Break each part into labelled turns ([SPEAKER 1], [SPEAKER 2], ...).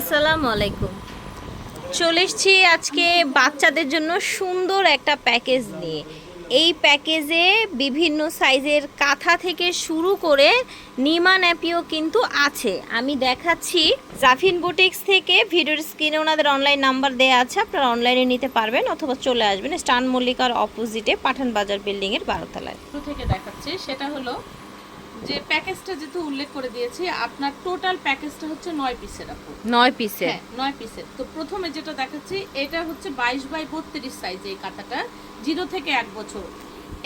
[SPEAKER 1] আসসালামু আলাইকুম। চলে এসছি আজকে বাচ্চাদের জন্য সুন্দর একটা প্যাকেজ নিয়ে। এই প্যাকেজে বিভিন্ন সাইজের কাঁথা থেকে শুরু করে নিমা ন্যাপিও কিন্তু আছে। আমি দেখাচ্ছি। জাফিন বুটিক্স থেকে ভিডিওর স্ক্রিনে ওনাদের অনলাইন নাম্বার দেওয়া আছে। আপনারা অনলাইনে নিতে পারবেন অথবা চলে আসবেন। স্টান মল্লিকার অপোজিটে পাঠান বাজার বিল্ডিংয়ের বারোতলায়।
[SPEAKER 2] থেকে দেখাচ্ছি। সেটা হলো যে প্যাকেজটা যেহেতু উল্লেখ করে দিয়েছি আপনার টোটাল প্যাকেজটা হচ্ছে নয় পিসের আপু
[SPEAKER 1] নয় পিসের
[SPEAKER 2] হ্যাঁ নয় পিসের তো প্রথমে যেটা দেখাচ্ছি এটা হচ্ছে বাইশ বাই বত্রিশ সাইজ এই কাঁথাটা জিরো থেকে এক বছর।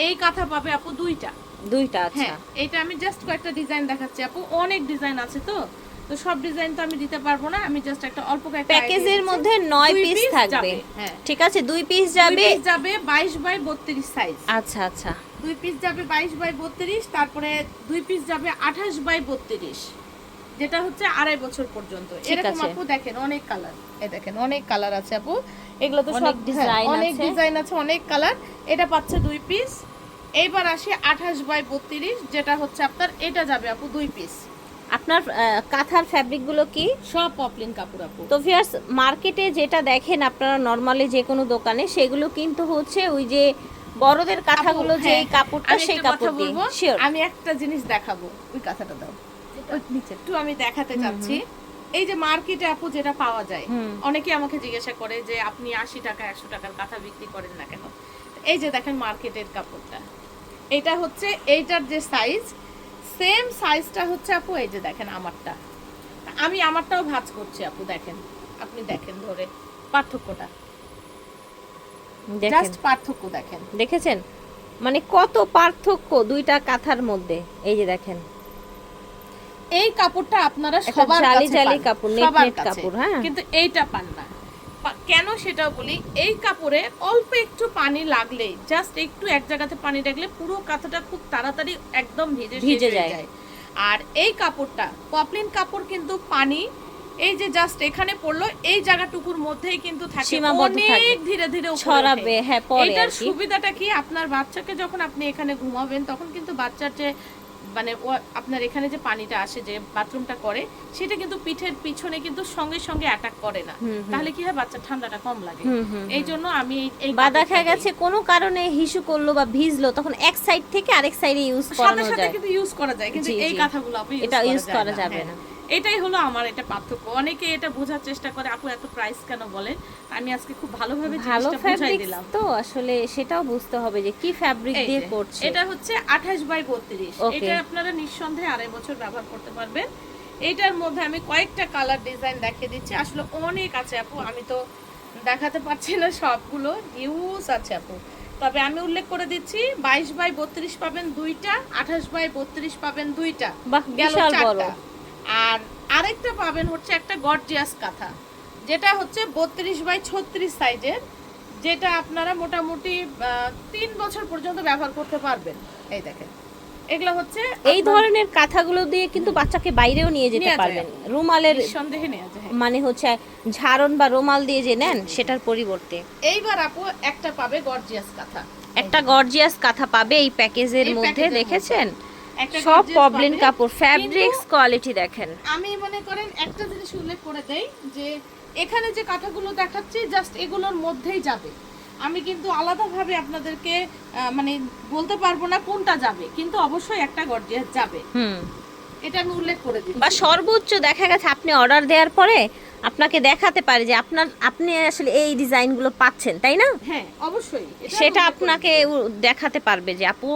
[SPEAKER 2] এই কাঁথা পাবে আপু দুইটা।
[SPEAKER 1] দুইটা আচ্ছা।
[SPEAKER 2] হ্যাঁ এটা আমি জাস্ট কয়েকটা ডিজাইন দেখাচ্ছি আপু। অনেক ডিজাইন আছে তো তো সব ডিজাইন তো আমি দিতে পারব না আমি জাস্ট একটা অল্প কয়েকটা
[SPEAKER 1] প্যাকেজের মধ্যে নয় পিস থাকবে।
[SPEAKER 2] হ্যাঁ।
[SPEAKER 1] ঠিক আছে দুই পিস যাবে।
[SPEAKER 2] যাবে যাবে বাইশ বাই বত্রিশ সাইজ
[SPEAKER 1] আচ্ছা আচ্ছা।
[SPEAKER 2] দুই পিস যাবে বাইশ বাই বত্রিশ তারপরে দুই পিস যাবে আঠাশ বাই বত্রিশ যেটা হচ্ছে আড়াই বছর পর্যন্ত। এরকম আপু দেখেন অনেক কালার এই দেখেন অনেক কালার আছে আপু। এগুলো তো সব
[SPEAKER 1] design
[SPEAKER 2] হ্যাঁ, অনেক ডিজাইন আছে অনেক কালার এটা পাচ্ছে দুই পিস এইবার আসি আঠাশ বাই বত্রিশ যেটা হচ্ছে আপনার এটা যাবে আপু দুই পিস
[SPEAKER 1] আপনার কাঁথার ফ্যাব্রিকগুলো কি?
[SPEAKER 2] সব পপলিন কাপড় আপু।
[SPEAKER 1] তো ভিউয়ার্স মার্কেটে যেটা দেখেন আপনারা নর্মালি যে কোনো দোকানে সেগুলো কিন্তু হচ্ছে ওই যে বড়দের কাঁথাগুলো যে
[SPEAKER 2] হ্যাঁ,
[SPEAKER 1] কাপড়টা সেই কাপড় দিয়ে।
[SPEAKER 2] বলব, আমি একটা জিনিস দেখাবো। ওই কথাটা দাও। ওই নিচে। একটু আমি দেখাতে চাচ্ছি। এই যে মার্কেটে আপু যেটা পাওয়া যায় অনেকে আমাকে জিজ্ঞাসা করে যে আপনি আশি টাকা একশো টাকার কাঁথা বিক্রি করেন না কেন? এই যে দেখেন মার্কেটের কাপড়টা। এটা হচ্ছে এইটার যে সাইজ সেম সাইজটা হচ্ছে আপু এই যে দেখেন আমারটা। আমি আমারটাও ভাঁজ করছি আপু দেখেন। আপনি দেখেন ধরে। পার্থক্যটা। জাস্ট পার্থক্য দেখেন।
[SPEAKER 1] দেখেছেন? মানে কত পার্থক্য দুইটা কাঁথার মধ্যে। এই যে দেখেন।
[SPEAKER 2] এই কাপড়টা আপনারা সবার
[SPEAKER 1] জালি জালি কাপড়, নেট নেট কাপড়, হ্যাঁ।
[SPEAKER 2] কিন্তু এইটা পান না। কেন সেটা বলি এই কাপড়ে অল্প একটু পানি লাগলেই জাস্ট একটু এক জায়গাতে পানি লাগলে পুরো কাঁথাটা খুব তাড়াতাড়ি একদম ভিজে
[SPEAKER 1] ভিজে যায়।
[SPEAKER 2] আর এই কাপড়টা পপলিন কাপড় কিন্তু পানি এই যে জাস্ট এখানে পড়ল এই জায়গাটুকুর মধ্যেই কিন্তু থাকে। অনেক ধীরে ধীরে
[SPEAKER 1] ছড়াবে, হ্যাঁ, পরে
[SPEAKER 2] এটার সুবিধাটা কি? আপনার বাচ্চাকে যখন আপনি এখানে ঘুমাবেন তখন কিন্তু বাচ্চার যে মানে আপনার এখানে যে পানিটা আসে যে বাথরুমটা করে সেটা কিন্তু পিঠের পিছনে কিন্তু সঙ্গে সঙ্গে অ্যাটাক করে না। তাহলে কি হয়? বাচ্চার ঠান্ডাটা কম লাগে। এই জন্য আমি এই- এই
[SPEAKER 1] বা দেখা গেছে কোনো কারণে হিসু করল বা ভিজলো তখন এক সাইড থেকে আরেক সাইডে ইউজ
[SPEAKER 2] দিই।
[SPEAKER 1] করানো
[SPEAKER 2] সাথে সাথে কিন্তু ইউজ করা যায় কিন্তু এই কথাগুলো আপু use
[SPEAKER 1] এটা use করা যাবে
[SPEAKER 2] হ্যাঁ।
[SPEAKER 1] না।
[SPEAKER 2] এটাই হলো আমার এটা পার্থক্য। অনেকে এটা বোঝার চেষ্টা করে আপু এত প্রাইস কেন বলে আমি আজকে খুব ভালোভাবে
[SPEAKER 1] ভালো ফ্যাব্রিক তো আসলে সেটাও বুঝতে হবে যে কি ফ্যাব্রিক দিয়ে করছে।
[SPEAKER 2] এটা হচ্ছে আঠাশ বাই বত্রিশ।
[SPEAKER 1] Okay.
[SPEAKER 2] এটা আপনারা নিঃসন্দেহে আড়াই বছর ব্যবহার করতে পারবেন। এটার মধ্যে আমি কয়েকটা কালার ডিজাইন দেখিয়ে দিচ্ছি। আসলে অনেক আছে আপু। আমি তো দেখাতে পারছি না সবগুলো। হিউজ আছে আপু। তবে আমি উল্লেখ করে দিচ্ছি বাইশ বাই বত্রিশ পাবেন দুইটা আঠাশ বাই বত্রিশ পাবেন দুইটা।
[SPEAKER 1] বাহ,
[SPEAKER 2] গেল
[SPEAKER 1] বিশাল
[SPEAKER 2] চারটা। আরেকটা পাবেন হচ্ছে একটা গর্জিয়াস কাঁথা যেটা হচ্ছে বত্রিশ বাই ছত্রিশ সাইজের যেটা আপনারা মোটামুটি তিন বছর পর্যন্ত ব্যবহার করতে পারবেন। এই দেখেন এগুলো হচ্ছে
[SPEAKER 1] এই ধরনের কাঁথাগুলো দিয়ে কিন্তু বাচ্চাকে বাইরেও নিয়ে যেতে পারবেন। রুমালের
[SPEAKER 2] সন্দেহে নেওয়া যায়
[SPEAKER 1] মানে হচ্ছে ঝাড়ন বা রুমাল দিয়ে যে নেন সেটার পরিবর্তে।
[SPEAKER 2] এইবার আপু একটা পাবে গর্জিয়াস কাঁথা।
[SPEAKER 1] একটা গর্জিয়াস কাঁথা পাবে এই প্যাকেজের মধ্যে। দেখেছেন? সব পবলিন কাপড় ফ্যাব্রিক্স কোয়ালিটি দেখেন।
[SPEAKER 2] আমি মনে করেন একটা জিনিস উল্লেখ করে দেই যে এখানে যে কাঁথাগুলো দেখাচ্ছি জাস্ট এগুলোর মধ্যেই যাবে। আমি কিন্তু আলাদাভাবে আপনাদেরকে মানে বলতে পারব না কোনটা যাবে কিন্তু অবশ্যই একটা গর্জিয়াস যাবে।
[SPEAKER 1] হুম।
[SPEAKER 2] এটা আমি উল্লেখ করে দিই
[SPEAKER 1] বা সর্বোচ্চ দেখা গেছে আপনি অর্ডার দেওয়ার পরে আপনাকে দেখাতে পারে যে আপনার আপনি আসলে এই ডিজাইনগুলো পাচ্ছেন তাই না?
[SPEAKER 2] হ্যাঁ অবশ্যই।
[SPEAKER 1] সেটা আপনাকে দেখাতে পারবে যে আপু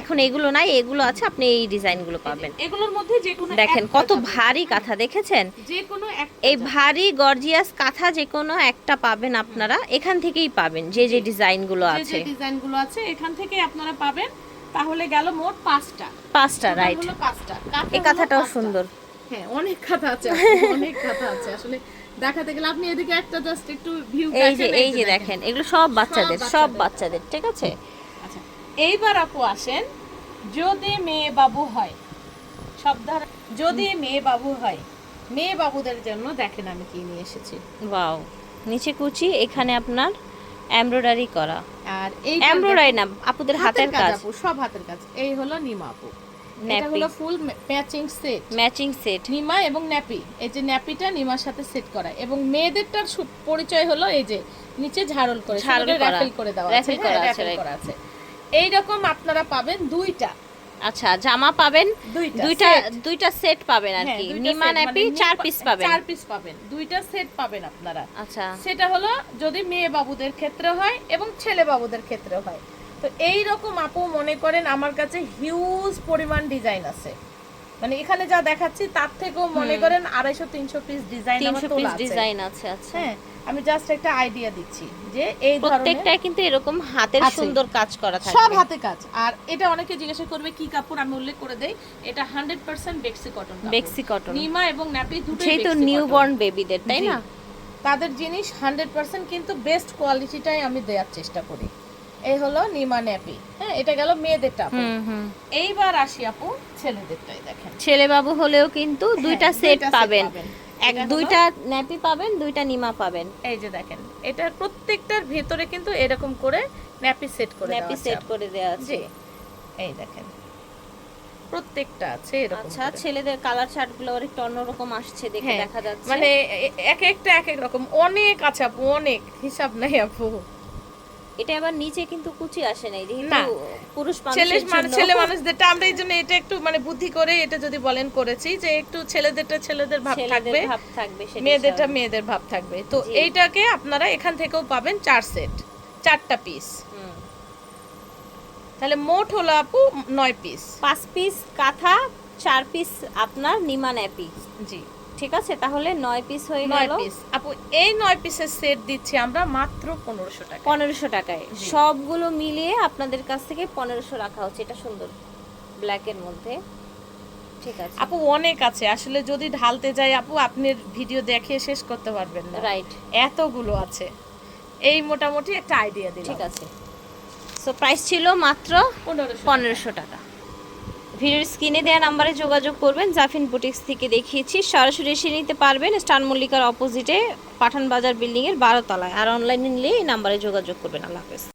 [SPEAKER 1] এখন এগুলো নাই এগুলো আছে আপনি এই ডিজাইনগুলো পাবেন।
[SPEAKER 2] এগুলোর মধ্যে যে কোনো
[SPEAKER 1] দেখেন কত ভারী কাঁথা দেখেছেন?
[SPEAKER 2] যে কোনো
[SPEAKER 1] এই ভারী গর্জিয়াস কাঁথা যে কোনো একটা পাবেন আপনারা এখান থেকেই পাবেন যে যে ডিজাইনগুলো আছে
[SPEAKER 2] যে ডিজাইনগুলো আছে এখান থেকে আপনারা পাবেন। তাহলে গেল মোট পাঁচটা।
[SPEAKER 1] পাঁচটা রাইট
[SPEAKER 2] পাঁচটা।
[SPEAKER 1] এই কাঁথাটাও সুন্দর।
[SPEAKER 2] হ্যাঁ অনেক কাঁথা আছে অনেক কাঁথা আছে। আসলে দেখাতে গেলে আপনি এদিকে একটা জাস্ট একটু ভিউ
[SPEAKER 1] এই যে এই যে দেখেন। এগুলো সব বাচ্চাদের সব
[SPEAKER 2] বাচ্চাদের।
[SPEAKER 1] ঠিক আছে?
[SPEAKER 2] আচ্ছা। এইবার আপু আসেন যদি মেয়ে বাবু হয় সব যদি মেয়ে বাবু হয় মেয়ে বাবুদের জন্য দেখেন আমি কি নিয়ে এসেছি।
[SPEAKER 1] ওয়াও নিচে কুচি এখানে আপনার এমব্রয়ডারি করা।
[SPEAKER 2] আর এই
[SPEAKER 1] এমব্রয়ডারি না আপুদের হাতের কাজ
[SPEAKER 2] সব হাতের কাজ। এই হলো নিমা আপু। এটা full matching set
[SPEAKER 1] matching set
[SPEAKER 2] Nima এবং ন্যাপি এই যে ন্যাপিটা নিমার সাথে সেট করা। এবং মেয়েদেরটার পরিচয় হলো এই যে নিচে ঝাড়ল করে
[SPEAKER 1] ঝাড়ল করা।
[SPEAKER 2] র্যাফেল করে দেওয়া আছে।
[SPEAKER 1] করা আছে
[SPEAKER 2] এইরকম আপনারা পাবেন দুইটা।
[SPEAKER 1] আচ্ছা জামা পাবেন
[SPEAKER 2] দুইটা
[SPEAKER 1] দুইটা সেট পাবেন আর
[SPEAKER 2] হ্যাঁ,
[SPEAKER 1] কি। নিমা ন্যাপি
[SPEAKER 2] মানে
[SPEAKER 1] চার পিস পাবেন।
[SPEAKER 2] চার পিস পাবেন। দুইটা সেট পাবেন আপনারা।
[SPEAKER 1] আচ্ছা।
[SPEAKER 2] সেটা হলো যদি মেয়ে বাবুদের ক্ষেত্রে হয় এবং ছেলে বাবুদের ক্ষেত্রে হয়। তো এই রকম আপু মনে করেন আমার কাছে হিউজ পরিমাণ ডিজাইন আছে। মানে এখানে যা দেখাচ্ছি তার থেকেও মনে করেন আড়াইশো তিনশো পিস ডিজাইন
[SPEAKER 1] তিনশো পিস ডিজাইন আছে। আচ্ছা।
[SPEAKER 2] হ্যাঁ আমি জাস্ট একটা আইডিয়া দিচ্ছি যে এই ধরনের
[SPEAKER 1] প্রত্যেকটাই কিন্তু এরকম হাতের সুন্দর কাজ করা
[SPEAKER 2] থাকে
[SPEAKER 1] সব
[SPEAKER 2] হাতে কাজ। আর এটা অনেকে জিজ্ঞাসা করবে কি কাপড়? আমি উল্লেখ করে দেই এটা হান্ড্রেড পার্সেন্ট বেক্সি কটন
[SPEAKER 1] বেক্সি কটন
[SPEAKER 2] নিমা এবং ন্যাপি দুটোই
[SPEAKER 1] যেহেতু
[SPEAKER 2] বেক্সি
[SPEAKER 1] নিউ
[SPEAKER 2] cotton।
[SPEAKER 1] বর্ন বেবিদের তাই না?
[SPEAKER 2] তাদের জিনিস হান্ড্রেড পার্সেন্ট কিন্তু বেস্ট কোয়ালিটিটাই আমি দেওয়ার চেষ্টা করি। এই হলো নিমা ন্যাপি হ্যাঁ এটা গেল মেয়েদেরটা এইবার আসি আপু ছেলেদেরটাই দেখেন।
[SPEAKER 1] ছেলে বাবু হলেও কিন্তু দুইটা
[SPEAKER 2] হ্যাঁ,
[SPEAKER 1] সেট পাবেন। এক দুইটা ন্যাপি পাবেন দুইটা নিমা পাবেন।
[SPEAKER 2] এই যে দেখেন এটার প্রত্যেকটার ভেতরে কিন্তু এরকম করে ন্যাপি সেট করে
[SPEAKER 1] ন্যাপি সেট করে দেওয়া আছে।
[SPEAKER 2] এই দেখেন। প্রত্যেকটা আছে এরকম
[SPEAKER 1] আচ্ছা ছেলেদের কালার চার্টগুলো একটু অন্যরকম আসছে দেখে
[SPEAKER 2] হ্যাঁ,
[SPEAKER 1] দেখা যাচ্ছে।
[SPEAKER 2] মানে এক একটা এক এক রকম। অনেক আছে আপু অনেক। হিসাব নাই আপু।
[SPEAKER 1] এটা আবার নিচে কিন্তু কুচি আসে নাই যেহেতু পুরুষ
[SPEAKER 2] ছেলে মানে ছেলে মানুষদেরটা আমরা এই জন্য এটা একটু মানে বুদ্ধি করে এটা যদি বলেন করেছি যে একটু ছেলেদেরটা ছেলেদের ভাব থাকবে।
[SPEAKER 1] ভাব থাকবে
[SPEAKER 2] মেয়েদেরটা মেয়েদের ভাব থাকবে। তো এইটাকে আপনারা এখান থেকেও পাবেন চার সেট চারটা পিস
[SPEAKER 1] হুম।
[SPEAKER 2] তাহলে মোট হলো আপু নয় পিস
[SPEAKER 1] পাঁচ পিস কাঁথা চার পিস আপনার নিমা ন্যাপি
[SPEAKER 2] জি।
[SPEAKER 1] ঠিক আছে? তাহলে নয় পিস হয়ে গেল।
[SPEAKER 2] আপু এই নয় পিসের সেট দিচ্ছি আমরা মাত্র পনেরোশো টাকা
[SPEAKER 1] পনেরোশো টাকায়। সবগুলো মিলিয়ে আপনাদের কাছ থেকে পনেরোশো রাখা হচ্ছে। এটা সুন্দর। ব্ল্যাকের মধ্যে। ঠিক আছে।
[SPEAKER 2] আপু অনেক আছে। আসলে যদি ঢালতে যাই আপু আপনার ভিডিও দেখে শেষ করতে পারবেন না।
[SPEAKER 1] রাইট
[SPEAKER 2] এতগুলো আছে। এই মোটামুটি একটা আইডিয়া দিলাম।
[SPEAKER 1] ঠিক আছে। সো প্রাইস ছিল মাত্র
[SPEAKER 2] পনেরোশো
[SPEAKER 1] পনেরোশো টাকা। ভিডিওর স্ক্রিনে দেওয়া নাম্বারে যোগাযোগ করবেন, জাফিন বুটিক্স থেকে দেখিয়েছি। সরাসরি এসে নিতে পারবেন স্টান মল্লিকার অপোজিটে পাঠান বাজার বিল্ডিংয়ের বারোতলায়। আর অনলাইনে নিলে এই নাম্বারে যোগাযোগ করবেন। আল্লাহ হাফেজ।